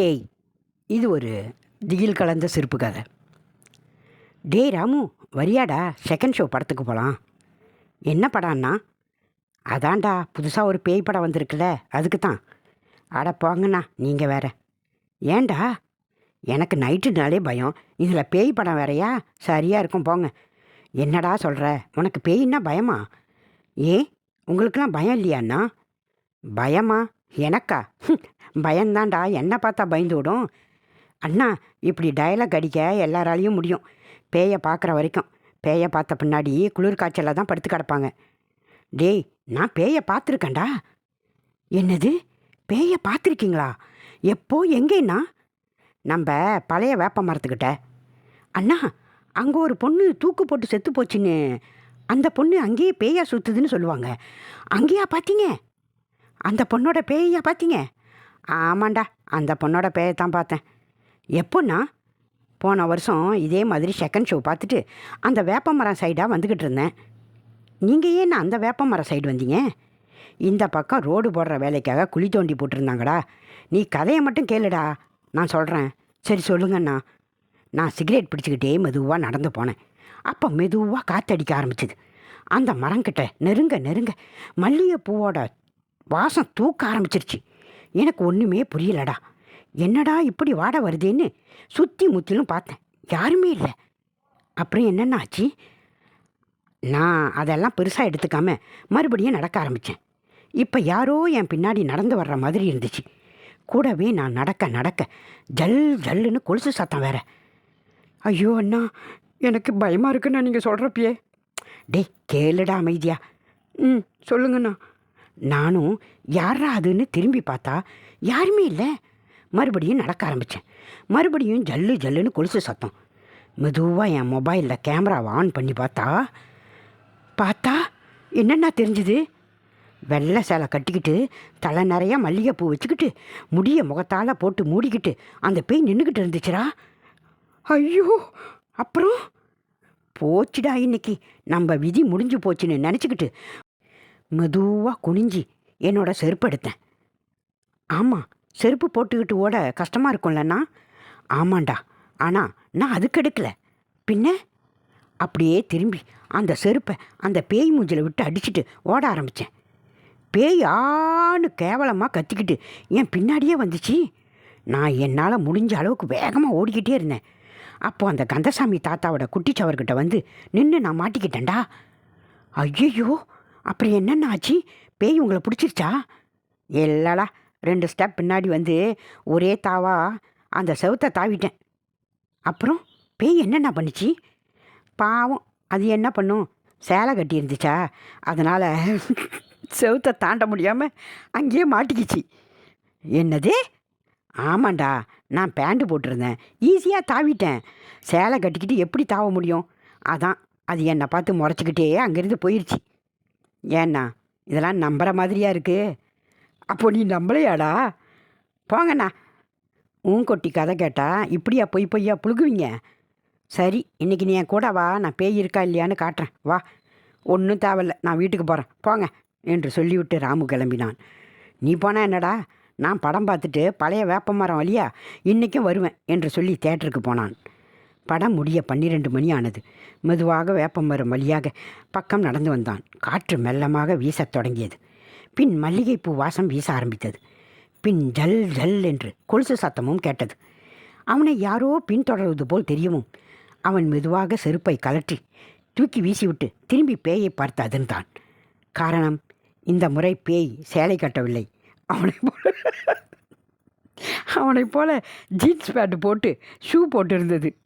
பேய் இது ஒரு திகில் கலந்த சிரிப்பு கதை. டேய் ராமு வரியாடா செகண்ட் ஷோ படத்துக்கு போகலாம் என்ன படம்னா? அதான்டா புதுசாக ஒரு பேய் படம் வந்திருக்குல்ல அதுக்கு தான் அட போங்கண்ணா நீங்கள் வேற. ஏன்டா? எனக்கு நைட்டுனாலே பயம். இதில் பேய் படம் வேறையா? சரியாக இருக்கும் போங்க. என்னடா சொல்கிற உனக்கு பேயின்னா பயமா? ஏன் உங்களுக்கெல்லாம் பயம் இல்லையாண்ணா? பயமா? எனக்கா? பயந்தாண்டா பயந்தான்டா என்ன பார்த்தா பயந்து விடும். அண்ணா இப்படி டயலாக் அடிக்க எல்லாராலையும் முடியும். பேயை பார்க்குற வரைக்கும். பேயை பார்த்த பின்னாடி குளிர் காய்ச்சலில் தான் படுத்து கிடப்பாங்க. டேய் நான் பேயை பார்த்துருக்கேன்டா. என்னது? பேயை பார்த்துருக்கீங்களா? எப்போ எங்கேண்ணா? நம்ம பழைய வேப்ப மரத்துக்கிட்ட. அண்ணா அங்கே ஒரு பொண்ணு தூக்கு போட்டு செத்து போச்சுன்னு அந்த பொண்ணு அங்கேயே பேயா சுற்றுதுன்னு சொல்லுவாங்க. அங்கேயா பார்த்தீங்க? அந்த பொண்ணோட பேயா பார்த்தீங்க? ஆமாண்டா அந்த பொண்ணோட பேயை தான் பார்த்தேன். எப்போண்ணா போன வருஷம் இதே மாதிரி செகண்ட் ஷோ பார்த்துட்டு அந்த வேப்ப மரம் சைடாக வந்துக்கிட்டு இருந்தேன். நீங்கள் ஏன் அந்த வேப்ப மரம் சைடு வந்தீங்க? இந்த பக்கம் ரோடு போடுற வேலைக்காக குழி தோண்டி போட்டிருந்தாங்கடா. நீ கதையை மட்டும் கேளுடா. நான் சொல்கிறேன் சரி சொல்லுங்கண்ணா. நான் சிகரெட் பிடிச்சிக்கிட்டே மெதுவாக நடந்து போனேன். அப்போ மெதுவாக காற்றடிக்க ஆரம்பிச்சிது. அந்த மரங்கிட்ட நெருங்க நெருங்க மல்லிகைப்பூவோட வாசம் தூக்க ஆரம்பிச்சிருச்சு. எனக்கு ஒன்றுமே புரியலடா. என்னடா இப்படி வாட வருதேன்னு சுற்றி முற்றிலும் பார்த்தேன். யாருமே இல்லை. அப்புறம் என்னென்ன ஆச்சு? நான் அதெல்லாம் பெருசாக எடுத்துக்காம மறுபடியும் நடக்க ஆரம்பித்தேன் இப்போ யாரோ என் பின்னாடி நடந்து வர்ற மாதிரி இருந்துச்சு. கூடவே நான் நடக்க நடக்க ஜல் ஜல்லுன்னு கொலுசு சத்தம் வேற. ஐயோ அண்ணா எனக்கு பயமாக இருக்குன்னு நீங்கள் சொல்கிறப்பயே டேய் கேளுடா அமைதியா. ம் சொல்லுங்கண்ணா. நானும் யாரா அதுன்னு திரும்பி பார்த்தா யாருமே இல்லை. மறுபடியும் நடக்க ஆரம்பித்தேன் மறுபடியும் ஜல்லு ஜல்லுன்னு கொலுசு சத்தம். மெதுவாக என் மொபைலில் கேமராவை ஆன் பண்ணி பார்த்தா பார்த்தா என்னென்ன தெரிஞ்சுது? வெள்ளை சேலை கட்டிக்கிட்டு தலை நிறையா மல்லிகைப்பூ வச்சுக்கிட்டு முடிய முகத்தால் போட்டு மூடிக்கிட்டு அந்த பேய் நின்றுக்கிட்டு இருந்துச்சுரா ஐயோ அப்புறம்? போச்சுடா இன்னைக்கு. நம்ம விதி முடிஞ்சு போச்சுன்னு நினச்சிக்கிட்டு மெதுவாக குனிஞ்சி என்னோட செருப்பு எடுத்தேன். ஆமாம் செருப்பு போட்டுக்கிட்டு ஓட கஷ்டமாக இருக்கும்லண்ணா ஆமாண்டா. ஆனால் நான் அதுக்கு எடுக்கல. பின்ன? அப்படியே திரும்பி அந்த செருப்பை அந்த பேய் மூஞ்சில் விட்டு அடிச்சிட்டு ஓட ஆரம்பித்தேன் பேய் ஆன்னு கேவலமாக கத்திக்கிட்டு என் பின்னாடியே வந்துச்சு. நான் என்னால் முடிஞ்ச அளவுக்கு வேகமாக ஓடிக்கிட்டே இருந்தேன். அப்போது அந்த கந்தசாமி தாத்தாவோட குட்டிச்சவர்கிட்ட வந்து நின்று நான் மாட்டிக்கிட்டேன்டா. ஐயையோ! அப்புறம் என்னென்ன ஆச்சு? பேய் உங்களை பிடிச்சிருச்சா? இல்லடா ரெண்டு ஸ்டெப் பின்னாடி வந்து ஒரே தாவா அந்த செவத்தை தாவிட்டேன். அப்புறம் பேய் என்னென்ன பண்ணுச்சு? பாவம் அது என்ன பண்ணும்? சேலை கட்டி இருந்துச்சா? அதனால் செவுத்தை தாண்ட முடியாமல் அங்கேயே மாட்டிக்கிச்சு. என்னது? ஆமாண்டா நான் பேண்ட்டு போட்டிருந்தேன். ஈஸியாக தாவிட்டேன். சேலை கட்டிக்கிட்டு எப்படி தாவ முடியும்? அதான் அது என்னை பார்த்து முறைச்சிக்கிட்டே அங்கேருந்து போயிடுச்சு ஏண்ணா இதெல்லாம் நம்புகிற மாதிரியா இருக்கு. அப்போ நீ நம்பலையாடா? போங்கண்ணா. உன் கொட்டி கதை கேட்டால் இப்படியா பொய் பொய்யா புழுகுவீங்க? சரி இன்னைக்கு நீ என் கூட வா நான் பேய் இருக்கா இல்லையான்னு காட்டுறேன். வா. ஒன்றும் தேவையில்ல நான் வீட்டுக்கு போகிறேன் போங்க என்று சொல்லிவிட்டு ராமு கிளம்பினான். நீ போனால் என்னடா? நான் படம் பார்த்துட்டு பழைய வேப்ப மரம் வழியா இன்றைக்கும் வருவேன் என்று சொல்லி தேட்டருக்கு போனான். படம் முடிய பன்னிரெண்டு மணி ஆனது. மெதுவாக வேப்பம் மரம் வழியாக பக்கம் நடந்து வந்தான். காற்று மெல்லமாக வீசத் தொடங்கியது. பின் மல்லிகைப்பூ வாசம் வீச ஆரம்பித்தது. பின் ஜல் ஜல் என்று கொலுசு சத்தமும் கேட்டது. அவனை யாரோ பின்தொடர்வது போல் தெரியவும் அவன் மெதுவாக செருப்பை கலற்றி தூக்கி வீசிவிட்டு திரும்பி பேயை பார்த்து அதிர்ந்தான். காரணம் இந்த முறை பேய் சேலை கட்டவில்லை. அவனை போல அவனைப் போல ஜீன்ஸ் பேண்ட் போட்டு ஷூ போட்டிருந்தது.